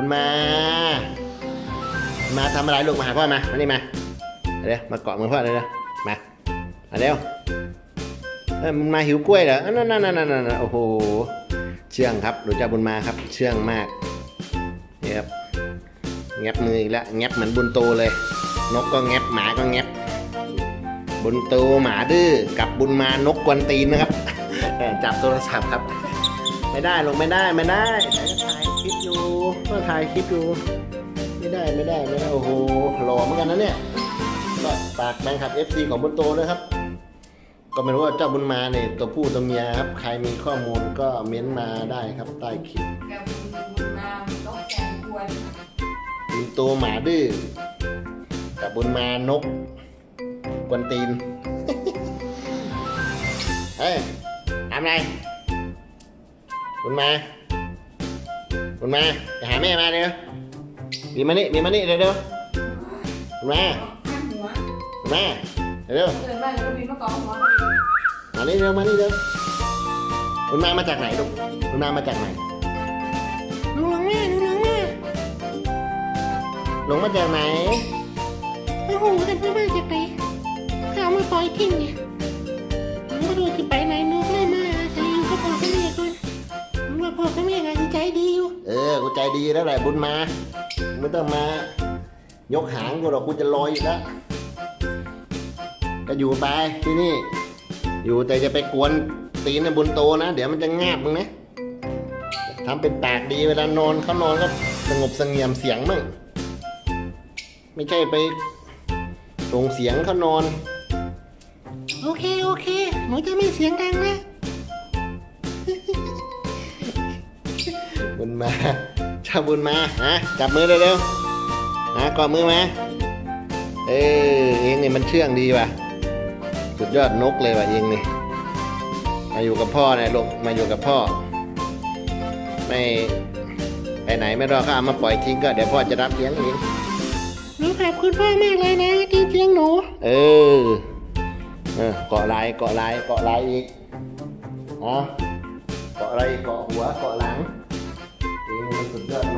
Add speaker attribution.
Speaker 1: คุณมา มาทำอะไรลูกมาหาพ่อมา มานี่มาเดี๋ยวมาเกาะมือพ่อเลยนะมามาเร็วเอ้ยมันมาหิวกล้วยเหรอนั่นนั่นนั่นนั่นโอ้โห เชื่องครับดูเจ้าบุญมาครับ เชื่องมากนี่ครับแงบมืออีกแล้วแงบเหมือนบุญโตเลย นกก็แงบหมาก็แงบบุญโตหมาดื้อกับบุญมานกกวนตีนนะครับแอบจับโทรศัพท์ครับ ไม่ได้ลงไม่ได้ไม่ได้แต่ก็ถ่ายคลิปอยู่ก็ถ่ายคลิปอยู่ ไม่ได้ไม่ได้ไม่ได้โอ้โหหล่อเหมือนกันนะเนี่ยก็ฝากแฟนคลับ FC ของบุญโตด้วยครับก็ไม่รู้ว่าเจ้าบุญมาเนี่ยตัวผู้ตัวเมียครับใครมีข้อมูลก็เม้นต์มาได้ครับใต้คลิป
Speaker 2: กับบุญมาต้องแสนควร
Speaker 1: บุญโตหมาดื้อกับบุญมานกกวนตีนเฮ้ยทำไร บุญมาบุญมาไปหาแม่มาเร็วมีมานี่มีมานี่เร็วเร็วบุญมา
Speaker 2: ข้างหัว
Speaker 1: บุญมาเร็ว
Speaker 2: เดินมาแล้วก็บินมากองหัว
Speaker 1: มานี่เร็วมานี่เร็วบุญมามาจากไหนลูกบุญมามาจากไหน
Speaker 3: หนูหลงแม่หนูหลงแม่
Speaker 1: หลงมาจากไหน
Speaker 3: โอ้โหแต่ไม่มาจากไหนข้าวมาปล่อยทิ้งเนี่ยหนูไม่รู้จะไป ดีอยู่
Speaker 1: เออ กูใจดีแล้วแหละบุญมา ไม่ต้องมา ยกหางกูหรอกกูจะลอยอยู่แล้วก็อยู่ไปที่นี่ อยู่แต่จะไปกวนตีนในบุญโตนะ เดี๋ยวมันจะงาบมึงนะทำเป็นปากดีเวลานอนเขานอนก็สงบเสงี่ยมเสียงมั่งไม่ใช่ไปส่งเสียงเขานอน
Speaker 3: โอเค โอเค หนูจะไม่เสียงดังนะ
Speaker 1: ญมาเจ้าบุญมาฮะจับมือเร็วๆฮะกอดมือมาเออเองนี่มันเชื่องดีว่ะ สุดยอดนกเลยว่ะเองนี่มาอยู่กับพ่อเนี่ยลูกมาอยู่กับพ่อ ไม่ไปไหนไม่รอดก็เอามาปล่อยทิ้งก็เดี๋ยวพ่อจะรับเลี้ยงเอง
Speaker 3: หนูขอบคุณพ่อมากเลยนะที่เลี้ยงหนู
Speaker 1: เออเออเกาะลายเกาะลายเกาะลายอีกอ๋อเกาะอะไรเกาะหัวเกาะหลัง เอง